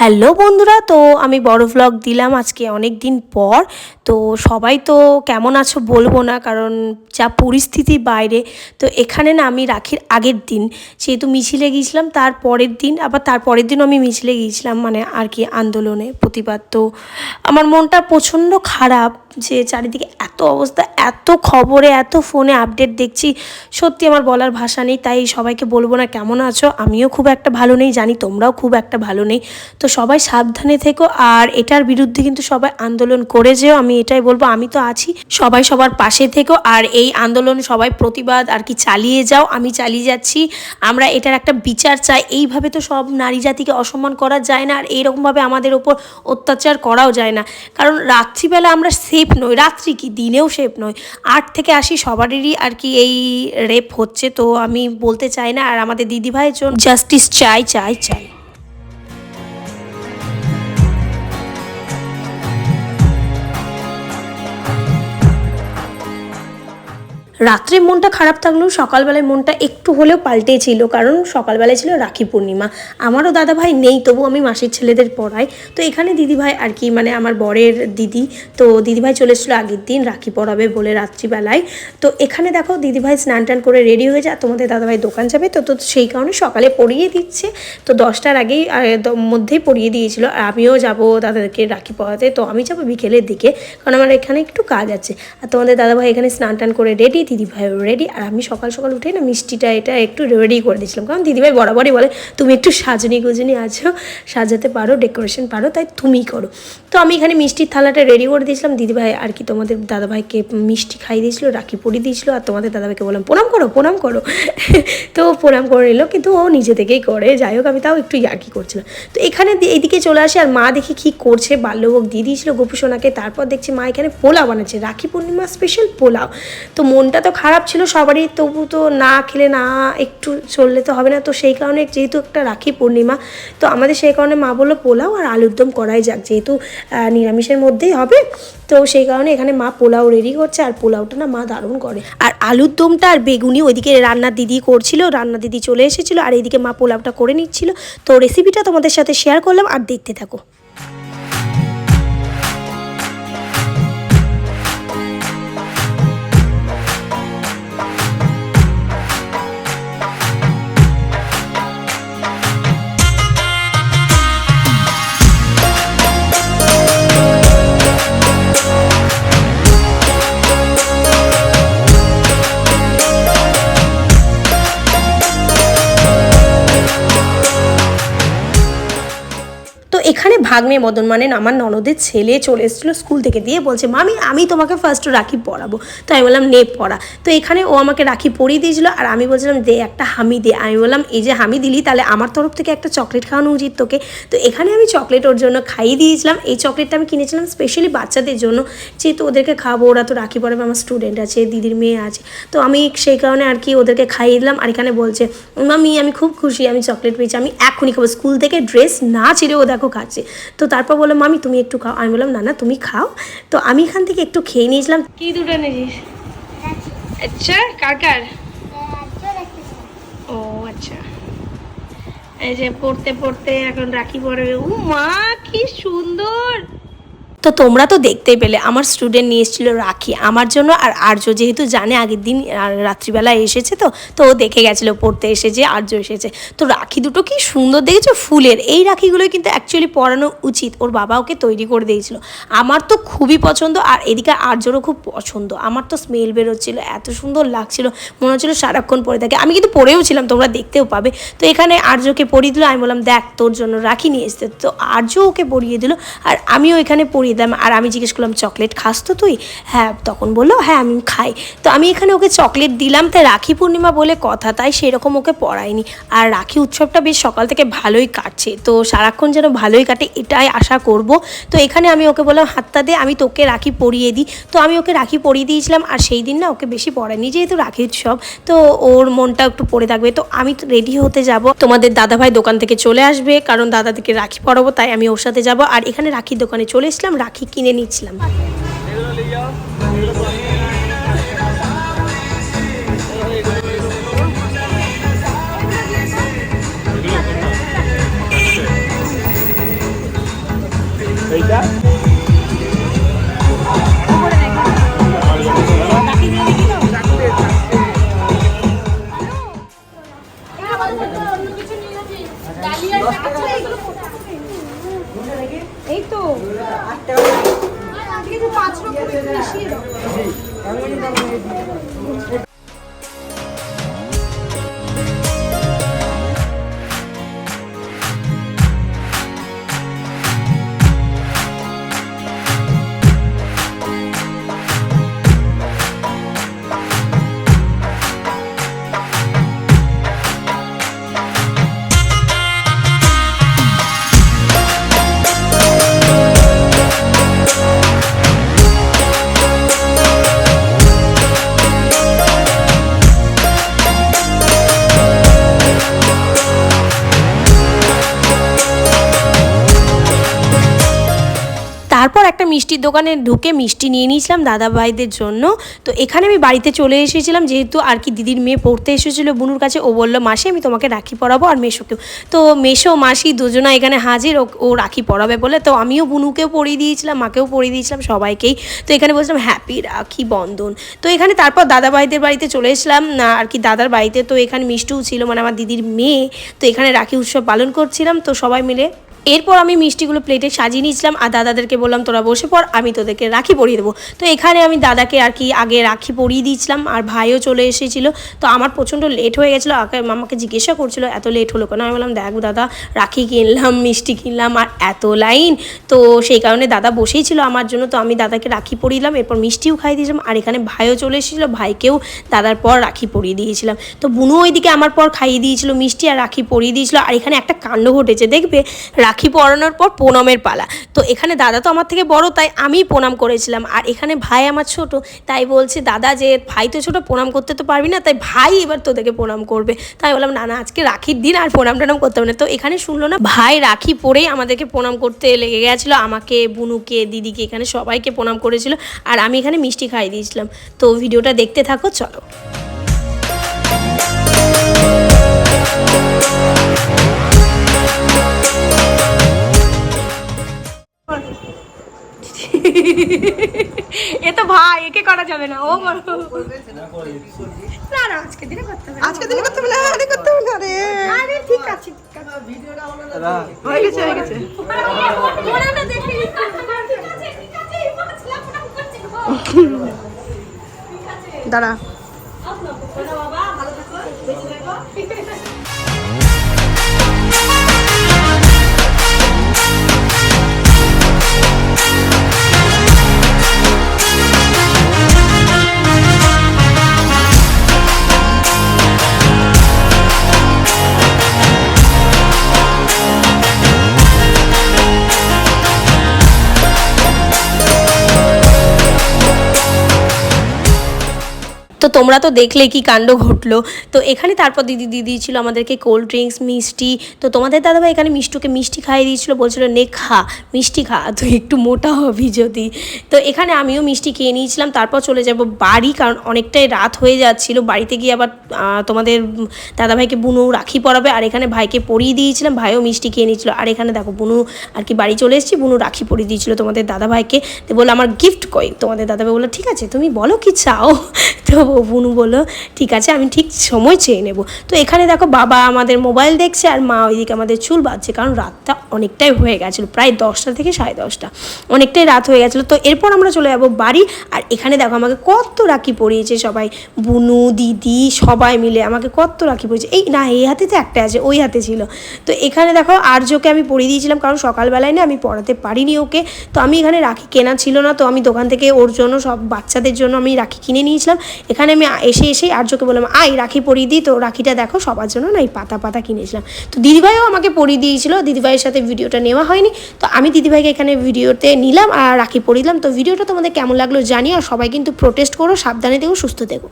Hello বন্ধুরা তো আমি বড় ভ্লগ দিলাম আজকে অনেক দিন পর। তো সবাই তো কেমন আছো বলব না, কারণ যা পরিস্থিতি বাইরে, তো এখানে না আমি রাখির আগের দিন। যেহেতু মিছিলে গিয়েছিলাম, তার পরের দিন, আবার তার পরের দিনও আমি মিছিলে গিয়েছিলাম মানে আর কি আন্দোলনে প্রতিবাদ। তো আমার মনটা প্রচণ্ড খারাপ যে চারিদিকে এত অবস্থা, এত খবরে, এত ফোনে আপডেট দেখছি। সত্যি আমার বলার ভাষা নেই, তাই সবাইকে বলব না কেমন আছো? আমিও খুব একটা ভালো নেই, জানি তোমরাও খুব একটা ভালো নেই। তো সবাই সাবধানে থেকো, আর এটার বিরুদ্ধে কিন্তু সবাই আন্দোলন করে যেও, আমি এটাই বলব, আমি তো আছি। সবাই সবার পাশে থেকো, আর এই আন্দোলন সবাই প্রতিবাদ আর কি চালিয়ে যাও, আমি চালিয়ে যাচ্ছি। আমরা এটার একটা বিচার চাই। এইভাবে তো সব নারী জাতিকে অসম্মান করা যায় না, আর এইরকমভাবে আমাদের ওপর অত্যাচার করাও যায় না। কারণ রাত্রিবেলা আমরা সেফ নই, রাত্রি কি? দিনেও সেফ নই। আট থেকে আসি সবারই আর কি এই রেপ হচ্ছে, তো আমি বলতে চাই না, আর আমাদের দিদিভাইয়ের জন্য জাস্টিস চাই চাই চাই। রাত্রে মনটা খারাপ থাকলেও সকালবেলায় মনটা একটু হলেও পাল্টেছিল কারণ সকালবেলায় ছিল রাখি পূর্ণিমা। আমারও দাদা ভাই নেই তবু আমি মাসির ছেলেদের পড়াই। তো এখানে দিদিভাই আর কি মানে আমার বরের দিদি, তো দিদিভাই চলে এসেছিল আগের দিন রাখি পড়াবে বলে রাত্রিবেলায়। তো এখানে দেখো দিদিভাই স্নান টান করে রেডি হয়ে যায় তোমাদের দাদাভাই দোকান যাবে, তো তো সেই কারণে সকালে পড়িয়ে দিচ্ছে। তো দশটার আগেই মধ্যেই পড়িয়ে দিয়েছিল, আর আমিও যাব দাদাকে রাখি পড়াতে তো আমি যাব বিকেলের দিকে, কারণ আমার এখানে একটু কাজ আছে। আর তোমাদের দাদাভাই এখানে স্নান টান করে রেডি দিদিভাই রেডি আর আমি সকাল সকাল উঠে না মিষ্টিটা এটা একটু রেডি করে দিয়েছিলাম। কারণ দিদিভাই বরাবরই বলে, তুমি একটু সাজনি গুজনি আছো, সাজাতে পারো ডেকোরেশন পারো, তাই তুমিই করো। তো আমি এখানে মিষ্টির থালাটা রেডি করে দিয়েছিলাম। দিদিভাই আর কি তোমাদের দাদাভাইকে মিষ্টি খাইয়ে দিয়েছিল, রাখি পরিয়ে দিয়েছিল, আর তোমাদের দাদাভাইকে বললাম, প্রণাম করো প্রণাম করো। তো প্রণাম করে নিল, কিন্তু ও নিজে থেকেই করে। যাই হোক, আমি তাও একটু ইয়ার্কি করছিলাম। তো এখানে এইদিকে চলে আসে, আর মা দেখি কী করছে, বাল্যভোগ দিয়ে দিয়েছিল গোপু সোনাকে। তারপর দেখছি মা এখানে পোলাও বানাচ্ছে, রাখি পূর্ণিমা স্পেশাল পোলাও। তো মনটা তো খারাপ ছিল সবারই, তবু তো না খেলে না একটু চললে তো হবে না। তো সেই কারণে যেহেতু একটা রাখি পূর্ণিমা, তো আমাদের সেই কারণে মা বলল পোলাও আর আলুর দম করাই যাক, যেহেতু নিরামিষের মধ্যেই হবে। তো সেই কারণে এখানে মা পোলাও রেডি করছে আর পোলাওটা না মা দারুণ করে। আর আলুর দমটা আর বেগুনি ওইদিকে রান্নার দিদি করছিল রান্নার দিদি চলে এসেছিল আর এইদিকে মা পোলাওটা করে নিচ্ছিল। তো রেসিপিটা তোমাদের সাথে শেয়ার করলাম আর দেখতে থাকো। ভাগ্নে মদন মানে আমার ননদের ছেলে চলে এসেছিল স্কুল থেকে দিয়ে বলছে, মামি, আমি তোমাকে ফার্স্ট রাখি পরাবো। তো আমি বললাম, নে পড়া তো এখানে ও আমাকে রাখি পরিয়ে দিয়েছিল আর আমি বলছিলাম, দে একটা হামি দে। আমি বললাম, এই যে হামি দিলি, তাহলে আমার তরফ থেকে একটা চকলেট খাওয়ানো উচিত তোকে। তো এখানে আমি চকলেট ওর জন্য খাইয়ে দিয়েছিলাম। এই চকলেটটা আমি কিনেছিলাম স্পেশালি বাচ্চাদের জন্য। যেহেতু ওদেরকে খাব ওরা তো রাখি পরাবে, আমার স্টুডেন্ট আছে, দিদির মেয়ে আছে। তো আমি সেই কারণে আর কি ওদেরকে খাইয়ে দিলাম আর এখানে বলছে, মামি, আমি খুব খুশি, আমি চকলেট পেয়েছি, আমি এখনই খাব। স্কুল থেকে ড্রেস না ছিঁড়ে ও দেখো খাচ্ছে। তো তারপর বললাম মামি, তুমি একটু খাও। আমি বললাম, না না, তুমি খাও। তো আমি এখান থেকে একটু খেয়ে নিয়েছিলাম। কি দুটো এনেছিস? আচ্ছা কার কার? ও আচ্ছা। এই যে পড়তে পড়তে এখন রাখি পরে ও মা কি সুন্দর! তো তোমরা তো দেখতেই পেলে, আমার স্টুডেন্ট নিয়ে এসেছিল রাখি। আমার জন্য আর আর্য যেহেতু জানে, আগের দিন রাত্রিবেলা এসেছে তো তো ও দেখে গেছিল, পড়তে এসেছে আর্য এসেছে। তো রাখি দুটো কি সুন্দর দেখেছ? ফুলের। এই রাখিগুলো কিন্তু অ্যাকচুয়ালি পরানো উচিত। ওর বাবা ওকে তৈরি করে দিয়েছিল। আমার তো খুবই পছন্দ, আর এদিকে আর্যরও খুব পছন্দ। আমার তো স্মেল বেরোচ্ছিল, এত সুন্দর লাগছিল। মনে হচ্ছিল সারাক্ষণ পরে থাকে। আমি কিন্তু পরেও ছিলাম, তোমরা দেখতেও পাবে। তো এখানে আর্যকে পরিয়ে দিল। আমি বললাম, দেখ, তোর জন্য রাখি নিয়ে এসতে তো আর্য ওকে পরিয়ে দিল, আর আমিও এখানে পরিয়ে দিলাম আর আমি জিজ্ঞেস করলাম, চকলেট খাস তো তুই? হ্যাঁ। তখন বলল হ্যাঁ আমি খাই। তো আমি এখানে ওকে চকলেট দিলাম, তাই রাখি পূর্ণিমা বলে কথা, তাই সেরকম ওকে পড়ায়নি। আর রাখি উৎসবটা বেশ সকাল থেকে ভালোই কাটছে, তো সারাক্ষণ যেন ভালোই কাটে এটাই আশা করব। তো এখানে আমি ওকে বললাম, হাতটা দে, আমি তোকে রাখি পরিয়ে দিই। তো আমি ওকে রাখি পরিয়ে দিয়েছিলাম, আর সেই দিন না ওকে বেশি পড়ায়নি, যেহেতু রাখি উৎসব, তো ওর মনটা একটু পড়ে থাকবে। তো আমি রেডি হতে যাব। তোমাদের দাদাভাই দোকান থেকে চলে আসবে, কারণ দাদা থেকে রাখি পরাবো, তাই আমি ওর সাথে যাব। আর এখানে রাখির দোকানে চলে এসলাম রাখি কিনে নিচ্ছিলাম এই তো আজকে তো পাঁচ রকম মিশিয়ে দাও মিষ্টির দোকানে ঢুকে মিষ্টি নিয়ে নিয়েছিলাম দাদা ভাইদের জন্য। তো এখানে আমি বাড়িতে চলে এসেছিলাম, যেহেতু আর কি দিদির মেয়ে পড়তে এসেছিল বুনুর কাছে, ও বলল, মাসি, আমি তোমাকে রাখি পরাবো আর মেশোকেও। তো মেশো মাসি দুজনা এখানে হাজির, ও রাখি পরাবে বলে। তো আমিও বুনুকেও পরিয়ে দিয়েছিলাম, মাকেও পরিয়ে দিয়েছিলাম সবাইকেই। তো এখানে বলছিলাম, হ্যাপি রাখি বন্ধন। তো এখানে তারপর দাদা ভাইদের বাড়িতে চলে এসলাম, না, আর কি দাদার বাড়িতে তো এখানে মিষ্টিও ছিল মানে আমার দিদির মেয়ে। তো এখানে রাখি উৎসব পালন করছিলাম, তো সবাই মিলে এরপর আমি মিষ্টিগুলো প্লেটে সাজিয়ে নিয়েছিলাম আর দাদাদেরকে বললাম, তোরা বসে পর আমি তোদেরকে রাখি পরিয়ে দেবো। তো এখানে আমি দাদাকে আর কি আগে রাখি পরিয়ে দিয়েছিলাম আর ভাইও চলে এসেছিল। তো আমার প্রচণ্ড লেট হয়ে গেছিল আমাকে জিজ্ঞাসা করছিল, এত লেট হলো কেন? আমি বললাম, দেখ দাদা, রাখি কিনলাম, মিষ্টি কিনলাম আর এত লাইন তো সেই কারণে দাদা বসেই ছিল আমার জন্য। তো আমি দাদাকে রাখি পরিয়ে দিলাম, এরপর মিষ্টিও খাই দিয়েছিলাম আর এখানে ভাইও চলে এসেছিল, ভাইকেও দাদার পর রাখি পরিয়ে দিয়েছিলাম। তো বুনু ওইদিকে আমার পর খাইয়ে দিয়েছিল মিষ্টি আর রাখি পরিয়ে দিয়েছিল। আর এখানে একটা কাণ্ড ঘটেছে, দেখবে? রাখি পরানোর পর প্রণামের পালা। তো এখানে দাদা তো আমার থেকে বড়, তাই আমি প্রণাম করেছিলাম। আর এখানে ভাই আমার ছোট, তাই বলছে, দাদা, যে ভাই তো ছোট, প্রণাম করতে তো পারবি না, তাই ভাই এবার তোদেরকে প্রণাম করবে। তাই বললাম, না না, আজকে রাখির দিন আর প্রণাম টনাম করতে হবে না। তো এখানে শুনলো না, ভাই রাখি পরেই আমাদেরকে প্রণাম করতে লেগে গেছিল, আমাকে, বুনুকে, দিদিকে, এখানে সবাইকে প্রণাম করেছিল। আর আমি এখানে মিষ্টি খাইয়ে দিয়েছিলাম। তো ভিডিওটা দেখতে থাকো, চলো। এ তো ভাই একে করা যাবে না। ও বড়। না না আজকে দিনে করতে হবে আজকে দিনে করতে বলে আরে করতে হবে না রে। আরে ঠিক আছে ঠিক আছে। হয়ে গেছে হয়ে গেছে। ওরা দেখে দাঁড়া। তোমরা তো দেখলে কি কাণ্ড ঘটলো। তো এখানে তারপর দিদি দিয়ে দিয়েছিল আমাদেরকে কোল্ড ড্রিঙ্কস মিষ্টি। তো তোমাদের দাদাভাই এখানে মিষ্টুকে মিষ্টি খাইয়ে দিয়েছিল, বলছিল, নে, খা, মিষ্টি খা তো একটু মোটা হবি যদি। তো এখানে আমিও মিষ্টি খেয়ে নিয়েছিলাম, তারপর চলে যাব বাড়ি, কারণ অনেকটাই রাত হয়ে যাচ্ছিল। বাড়িতে গিয়ে আবার তোমাদের দাদাভাইকে বুনু রাখি পরাবে, আর এখানে ভাইকে পরিয়ে দিয়েছিলাম, ভাইও মিষ্টি খেয়ে নিয়েছিল। আর এখানে দেখো, বুনু আর কি বাড়ি চলে এসেছি, বুনু রাখি পরিয়ে দিয়েছিল তোমাদের দাদাভাইকে। তো বলল, আমার গিফট কই? তোমাদের দাদাভাই বলল, ঠিক আছে, তুমি বলো কি চাও? তো বুনু বলল, ঠিক আছে, আমি ঠিক সময় চেয়ে নেব। তো এখানে দেখো বাবা আমাদের মোবাইল দেখছে আর মা ওইদিকে আমাদের চুল বাঁধছে, কারণ রাতটা অনেকটাই হয়ে গেছিল, প্রায় দশটা থেকে সাড়ে দশটা, অনেকটাই রাত হয়ে গেছিল। তো এরপর আমরা চলে যাব বাড়ি, আর এখানে দেখো আমাকে কত রাখি পরিয়েছে সবাই, বুনু, দিদি, সবাই মিলে আমাকে কত রাখি পরিয়েছে। এই না, এই হাতে তো একটা আছে, ওই হাতে ছিল। তো এখানে দেখো আর্যকে আমি পরিয়ে দিয়েছিলাম, কারণ সকালবেলায় না আমি পড়াতে পারিনি ওকে। তো আমি এখানে রাখি কেনা ছিল না, তো আমি দোকান থেকে ওর জন্য সব বাচ্চাদের জন্য আমি রাখি কিনে নিয়েছিলাম। এখানে আমি এসে এসেই আর্যকে বললাম আই রাখি পরিয়ে দিই। তো রাখিটা দেখো, সবার জন্য না এই পাতা পাতা কিনেছিলাম। তো দিদিভাইও আমাকে পরিয়ে দিয়েছিল, দিদিভাইয়ের সাথে ভিডিওটা নেওয়া হয়নি। তো আমি দিদিভাইকে এখানে ভিডিওতে নিলাম আর রাখি পরিয়ে দিলাম। তো ভিডিওটা তোমাদের কেমন লাগল জানি আর সবাই কিন্তু প্রোটেস্ট করো, সাবধানে দেখো সুস্থ দেখো